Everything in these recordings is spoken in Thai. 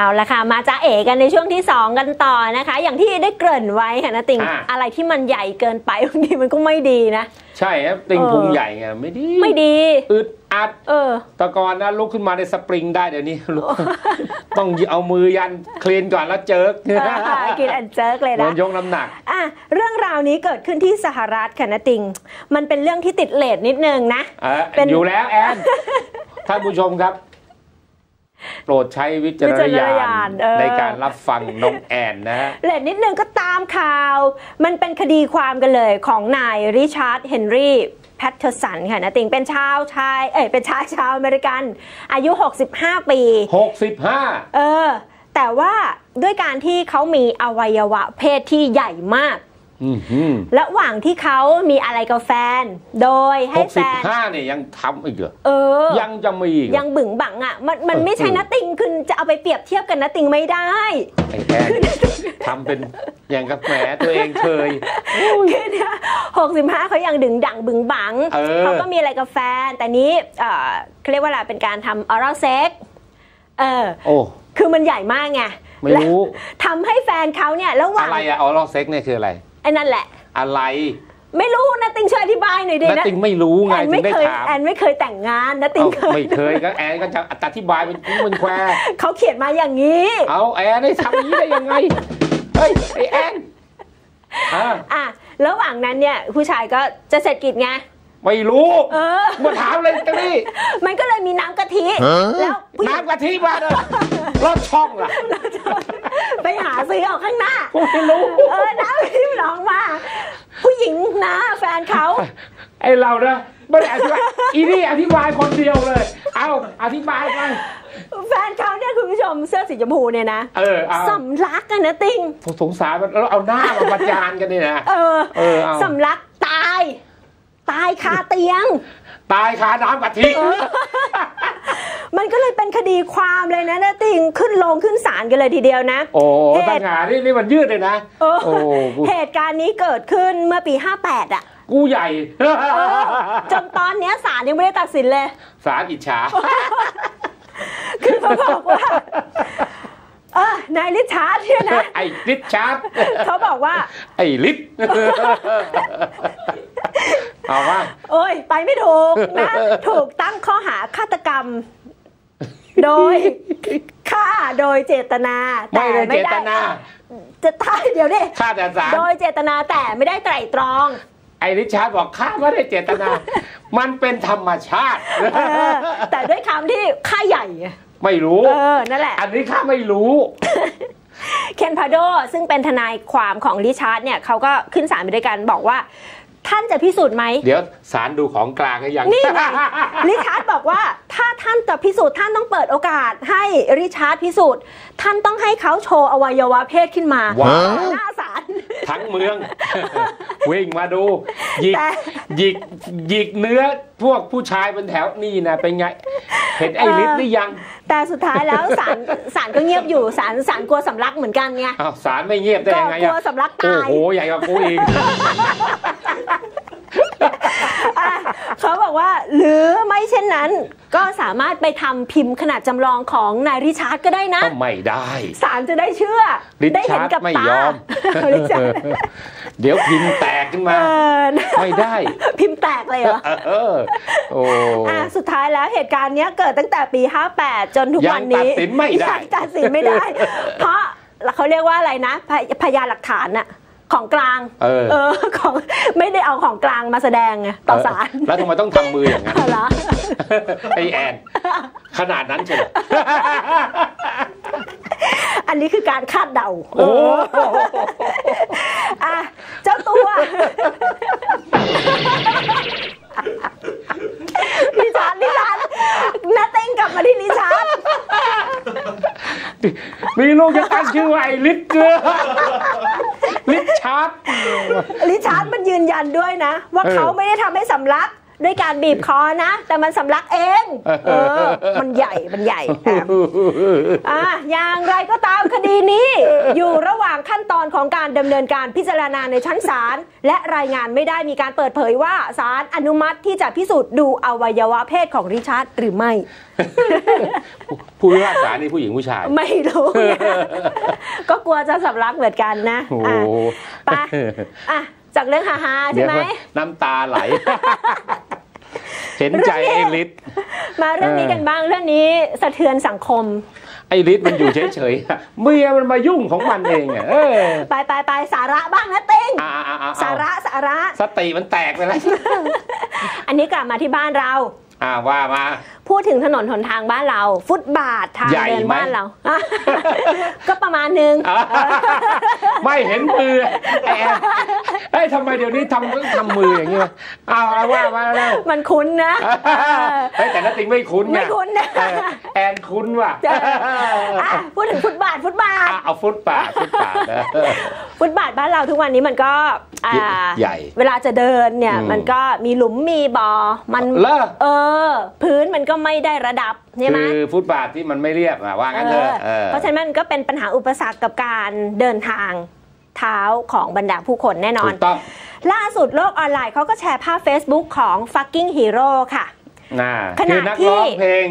เอาละค่ะ มาจ้าเอ๋กันในช่วงที่ 2 กันต่อนะคะ อย่างที่ได้เกริ่นไว้ค่ะนะติงอะอะไรที่มันใหญ่เกินไปบางทีมันก็ไม่ดีนะ ใช่ครับติงเออพุงใหญ่ไงไม่ดี ไม่ดี อึดอัดเออแตะกอนนะลุกขึ้นมาในสปริงได้เดี๋ยวนี้ลุกต้องเอามือยันคลีนก่อนแล้วเจิกกินแอนเจิร์กเลยเหมืนะอนยกน้ำหนักอะเรื่องราวนี้เกิดขึ้นที่สหรัฐค่ะนะติง มันเป็นเรื่องที่ติดเลทนิดนึงนะเอ่อเป็นอยู่แล้วแอนท่านผู้ชมครับ โปรดใช้วิจารณวิจารณญาญาณณเออในการรับฟังน้องแอนนะฮะเลทนิดนึงก็ตามข่าว มันเป็นคดีความกันเลยของนายริชาร์ดเฮนรี่แพทเทอร์สันค่ะนะติงเป็นชาวชาย เอ้ยเป็นชายชาวอเมริกัน อายุ 65 ปีหกสิบห้าเออ แต่ว่าด้วยการที่เขามีอวัยวะเพศที่ใหญ่มาก ระหว่างที่เขามีอะไรกับแฟน โดยหให้กแฟสิบนห้าเนี่ยยังทำอีกเหรอเออ ยังจะมีอีกเหรอยังบึงบังอะ มันมันไม่ใช่เออนะติงคือจะเอาไปเปรียบเทียบกันนะติงไม่ได้ไอ้แอนทำเป็นอย่างกับแหมตัวเองเคยคือเนี่ยหกสิบห้าเขายังดึงดังบึงบังเออเขาก็มีอะไรกับแฟน แต่นี้เออเขาเรียกว่าอะไรเป็นการทำ oral sex เออโอ้คือมันใหญ่มากไงไม่รู้แล้วทำให้แฟนเขาเนี่ยระหว่างอะไรอะออลเซ็กเนี่ยคืออะไร ไอ้นั่นแหละ อะไรไม่รู้นะติงช่วยอธิบายหน่อยดินัตนะติงไม่รู้ไงแอนถึไม่งได้เคยถามแอนไม่เคยแต่งงานนะติงเอ้าไม่เคยก็แอนก็จะอธิบายเป็นกุ้งเป็นแควเขาเขียนมาอย่างนี้ เอาแอนได้ทำอย่างนี้ได้ยังไงเฮ้ยไอแอนอะอะระหว่างนั้นเนี่ยผู้ชายก็จะเสร็จกิจไงไม่รู้เออมาถามเลยกันนี่มันก็เลยมีน้ำกะทิแล้วผู้หญิงน้ำกะทิมาเลยรอดช่องล่ะไปหาซื้อเอาข้างหน้าผมไม่รู้เออน้ำกะทิมันออกมา ผู้หญิงนะแฟนเขา ไอเรานะไม่ได้อธิบายอีนี่อธิบายคนเดียวเลย เอาอธิบายไปแฟนเขาเนี่ยคุณผู้ชมเสื้อสีชมพูเนี่ยนะเออเอาสำลักกันนะติงผมสงสารมันแล้วเอาหน้ามาประจานกันนี่นะเออเออเอาสำลักตาย ตายคาเตียง ตายคาน้ำกะทิ มันก็เลยเป็นคดีความเลยนะนะติงขึ้นลงขึ้นศาลกันเลยทีเดียวนะ โอ้เหตุตั้งหานี่นี่มันยืดเลยนะเออโอ้กูเหตุการณ์นี้เกิดขึ้นเมื่อปี 58 อะ กูใหญ่เออจนตอนเนี้ยศาลยังไม่ได้ตัดสินเลยสารอิจฉาคือเขาบอกว่าเออนายลิชาร์ดเนี่ยนะ ไอ้ลิชาร์ดเขาบอกว่า ไอ้ลิศเอาว่า โอ้ย ไปไม่ถูกนะ ถูกตั้งข้อหาฆาตกรรม โดยฆ่าโดยเจตนาไม่ได้เจตนาจะตายเดี๋ยวดิฆ่าแต่สารโดยเจตนาแต่ไม่ได้ไตร่ตรอง ไอ้ลิชาร์ดบอกฆ่าไม่ได้เจตนา มันเป็นธรรมชาติเออแต่ด้วยคำที่ค่าใหญ่ไงไม่รู้เออนั่นแหละ อันนี้ข้าไม่รู้เคนพาโดซึ่งเป็นทนายความของริชาร์ดเนี่ยเขาก็ขึ้นศาลไปด้วยกันบอกว่า ท่านจะพิสูจน์ไหมเดี๋ยวสารดูของกลางให้ยังนี่ไงริชาร์ดบอกว่าถ้าท่านจะพิสูจน์ท่านต้องเปิดโอกาสให้ริชาร์ดพิสูจน์ ท่านต้องให้เขาโชว์อวัยวะเพศขึ้นมาว้าวหน้าศาลทั้งเมือง วิ่งมาดูหยิกแต่หยิกหยิกเนื้อพวกผู้ชายเป็นแถวนี่นะเป็นไงเห็นไอ้ลิศหรือยัง แต่สุดท้ายแล้วศาลศาลก็เงียบอยู่ศาลศาลกลัวสำลักเหมือนกันไงอ้าวสารไม่เงียบได้ก็ยังไงกลัอะวสำลักโอ้ตายโหใหญ่กว่ากูอีกอะ เขาบอกว่าหรือไม่เช่นนั้นก็สามารถไปทำพิมพ์ขนาดจำลองของนายริชาร์ดก็ได้นะก็ไม่ได้ศาลจะได้เชื่อริได้เห็ชานร์ดกับไม่ตายอมริชาร์ดเดี๋ยวพิมพ์แตกขึ้นเอมาอนะไม่ได้ พิมพ์แตกเลยเหรอเออโอ้อะสุดท้ายแล้วเหตุการณ์เนี้ยเกิดตั้งแต่ปี 58 จนทุกยังวันนี้ตัดสินไม่ได้ยังตัดสินไม่ได้ เพราะเขาเรียกว่าอะไรนะ พยพยานหลักฐานอะ ของกลาง เออเออของไม่ได้เอาของกลางมาแสดงไงต่อศาลแล้วทำไมต้องทำมืออย่างนั้นเหรอไอแอนขนาดนั้นใช่ไหมอันนี้คือการคาดเดาโอ้อะเจ้าตัวลิชาร์ดลิชาร์ดนาเต้งกลับมาที่ลิชาร์ดมีลูกจะตั้งชื่อว่าไอ้ลิศเกลือ ลิศชาร์ดลิชาร์ดมันยืนยันด้วยนะ ว่าเออเขาไม่ได้ทำให้สำลัก ด้วยการบีบคอนะ แต่มันสำลักเองเออมันใหญ่มันใหญ่อะอะอย่างไรก็ตามคดีนี้ อยู่ระหว่างขั้นตอนของการดำเนินการพิจารณาในชั้นศาลและรายงานไม่ได้มีการเปิดเผยว่าศาลอนุมัติที่จะพิสูจน์ดูอวัยวะเพศของริชาร์ดหรือไม่ ผู้พิพากษานี่ผู้หญิงผู้ชาย ไม่รู้ไงก็กลัวจะสำลักเหมือนกันนะโอ้โหอะไปอะจากเรื่องฮาๆเดี๋ใช่ยวไหมน้ำตาไหล เห็นใจไอ้ฤทธิ์มาเรื่องนี้เออกันบ้างเรื่องนี้สะเทือนสังคม ไอ้ฤทธิ์มันอยู่เฉยๆอะเมียมันมายุ่งของมันเองอะเออไปไปไปสาระบ้างนะเต้งอ่าอ่าอ่าสาระสาระสติมันแตกไปแล้วอันนี้กลับมาที่บ้านเราอ่าว่ามา พูดถึงถนนหนทางบ้านเรา ฟุตบาททางใหญ่เดินไหมบ้านเรา ก็ประมาณนึงอ่าไม่เห็นมือแอนเอ้ยทำไมเดี๋ยวนี้ทำต้องทำมืออย่างนี้วะเอาเอาว่ามาแล้วมันคุ้นนะเฮ้ยแต่นัตติงไม่คุ้นไม่คุ้นนะเออแอนคุ้นว่ะเอออะพูดถึงฟุตบาทฟุตบาทอะเอาฟุตปาดฟุตปาดเออ ฟุตบาทบ้านเราทุกวันนี้มันก็อ่าใหญ่ เวลาจะเดินเนี่ยอืมมันก็มีหลุมมีบ่อมันเลิกเออ พื้นมันก็ไม่ได้ระดับใช่ไหมคือฟุตบาทที่มันไม่เรียบอะว่างั้นเถอะเออเพราะฉะนั้นมันก็เป็นปัญหาอุปสรรคกับการเดินทางเท้าของบรรดาผู้คนแน่นอถูนกต้องล่าสุดโลกออนไลน์เขาก็แชร์ภาพ Facebook ของ fucking hero ค่ะน่าขณะคือนักที่ร้องเพลง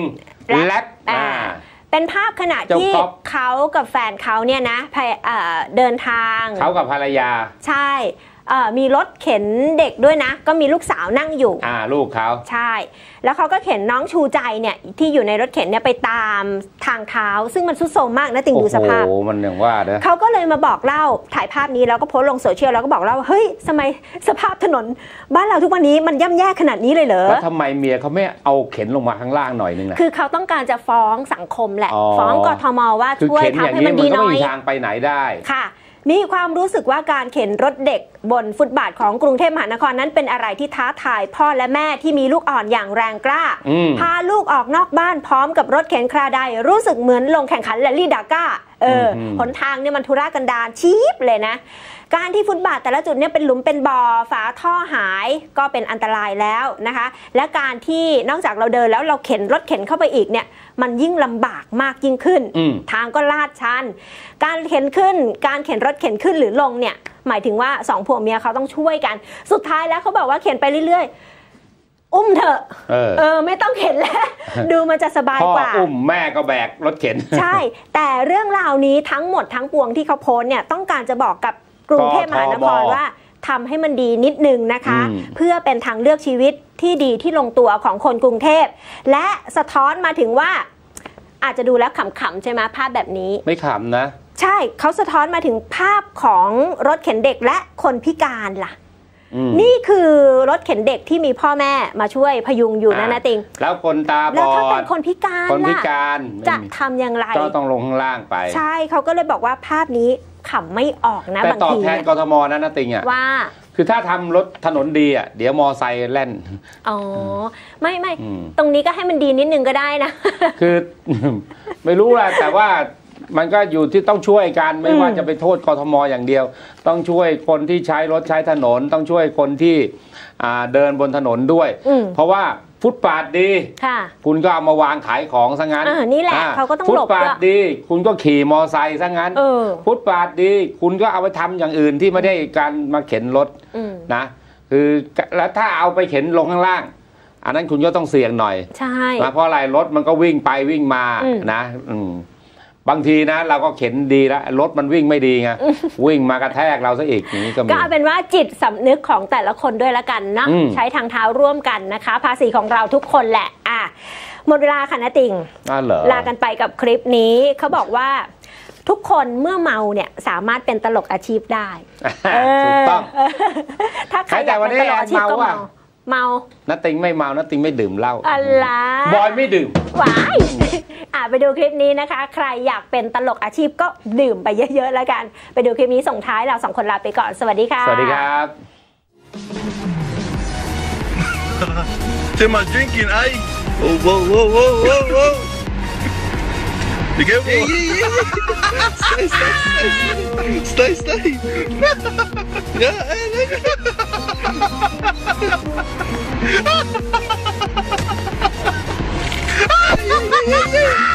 แรปแรปอ่าอ่า เป็นภาพขณะเจ้าที่ก๊อฟเขากับแฟนเขาเนี่ยนะไปเอ่อเดินทางเขากับภรรยา ใช่เอ่อ มีรถเข็นเด็กด้วยนะ ก็มีลูกสาวนั่งอยู่ อ่าลูกเขาใช่ แล้วเขาก็เข็นน้องชูใจเนี่ยที่อยู่ในรถเข็นเนี่ยไปตามทางเท้า ซึ่งมันทรุดโทรมมากนะติงโอ้ดูสโหภาพมันอย่างว่าเด้อเขาก็เลยมาบอกเล่าถ่ายภาพนี้แล้วก็โพสต์ลงโซเชียลแล้วก็บอกเล่าว่าเฮ้ยสมัยสภาพถนน บ้านเราทุกวันนี้มันย่ำแย่ขนาดนี้เลยเหรอแล้วทำไมเมียเขาไม่เอาเข็นลงมาข้างล่างหน่อยนึงนะคือเขาต้องการจะฟ้องสังคมแหละอ๋อฟ้องกทมว่าคือช่วยเข็นอทำย่างให้นี้มันมันดีก็หน่ไม่อยมีทางไปไหนได้ค่ะ มีความรู้สึกว่าการเข็นรถเด็กบนฟุตบาทของกรุงเทพมหานครนั้นเป็นอะไรที่ท้าทายพ่อและแม่ที่มีลูกอ่อนอย่างแรงกล้าอืมพาลูกออกนอกบ้านพร้อมกับรถเข็นคราไดรู้สึกเหมือนลงแข่งขันแรลลี่ดาก้า เอออมหนทางเนี่ยมันทุรกันดารชีพเลยนะ การที่ฟุตบาทแต่ละจุดเนี่ยเป็นหลุมเป็นบ่อฝาท่อหายก็เป็นอันตรายแล้วนะคะ และการที่นอกจากเราเดินแล้วเราเข็นรถเข็นเข้าไปอีกเนี่ยมันยิ่งลำบากมากยิ่งขึ้นอืมทางก็ลาดชัน การเข็นขึ้น การเข็นรถเข็นขึ้นหรือลงเนี่ยหมายถึงว่าสองผัวเมียเขาต้องช่วยกัน สุดท้ายแล้วเขาบอกว่าเข็นไปเรื่อยๆ อุ้มเถอะเออเออ ไม่ต้องเข็นแล้ว ดูมันจะสบายพ่อกว่าอุ้มแม่ก็แบกรถเข็น ใช่ แต่เรื่องราวนี้ทั้งหมดทั้งปวงที่เขาโพสต์เนี่ยต้องการจะบอกกับกรุงเทพมหานครกทมว่าทำให้มันดีนิดนึงนะคะอืมเพื่อเป็นทางเลือกชีวิตที่ดีที่ลงตัวของคนกรุงเทพ และสะท้อนมาถึงว่าอาจจะดูแล้วขำๆใช่ไหมภาพแบบนี้ ไม่ขำนะ ใช่เขาสะท้อนมาถึงภาพของรถเข็นเด็กและคนพิการล่ะอืม นี่คือรถเข็นเด็กที่มีพ่อแม่มาช่วยพยุงอยู่นะอ่านะติง แล้วคนตาบแล้วอถ้าเป็นดคนพิการคนพิล่ะการจะไม่มีทำอย่างไรก็ต้องลงข้างล่างไป ใช่เขาก็เลยบอกว่าภาพนี้ขำไม่ออกนะแต่บางตอบทีแทนเนี่ยกทมนะนะติงอะว่าคือถ้าทำรถถนนดีอะเดี๋ยวมอไซค์แล่น อ๋อ ไม่ไม่อืมตรงนี้ก็ให้มันดีนิดนึงก็ได้นะ คือไม่รู้แหละแต่ว่า มันก็อยู่ที่ต้องช่วยกันไม่ว่าอืมจะไปโทษกทมอย่างเดียว ต้องช่วยคนที่ใช้รถใช้ถนน ต้องช่วยคนที่อ่าเดินบนถนนด้วยอืมเพราะว่าฟุตปาดดีค่ะคุณก็เอามาวางขายของซะงั้นอ่านี่แหละอ่เขาก็ต้องฟุหตลบปาดด้วยดี คุณก็ขี่มอไซค์ซะงั้นเออฟุตปาดดี คุณก็เอาไปทำอย่างอื่นที่ไม่ได้การมาเข็นรถอืมนะ คือแล้วถ้าเอาไปเข็นลงข้างล่าง อันนั้นคุณก็ต้องเสี่ยงหน่อยใช่นะเพราะอะไรรถมันก็วิ่งไปวิ่งมาอืมนะ อืม บางทีนะเราก็เข็นดีแล้วรถมันวิ่งไม่ดีไงวิ่งมากระแทกเราซะอีกอย่างนี้ก็มีก็เอาเป็นว่าจิตสำนึกของแต่ละคนด้วยละกันนะอืมใช้ทางเท้าร่วมกันนะคะ ภาษีของเราทุกคนแหละอะหมดเวลาค่ะนะติงอ้าวเหรอลากันไปกับคลิปนี้เขาบอกว่าทุกคนเมื่อเมาเนี่ยสามารถเป็นตลกอาชีพได้ถูกต้องเออถ้าใครอยากเป็นตลกอาชีพก็แต่วันนี้เมา เมานัตติงไม่เมานัตติงไม่ดื่มเหล้าอะไรบอยไม่ดื่มหวายอะไปดูคลิปนี้นะคะ ใครอยากเป็นตลกอาชีพก็ดื่มไปเยอะๆแล้วกัน ไปดูคลิปนี้ส่งท้ายเราสองคนลาไปก่อนสวัสดีค่ะ สวัสดีครับ Too much drinking, eh? Whoa, whoa, whoa, whoa, whoa, whoa. Begin yeah, yeah, yeah. stay, stay, stay. Stay, stay. yeah, hey, look. yeah, yeah, yeah, yeah.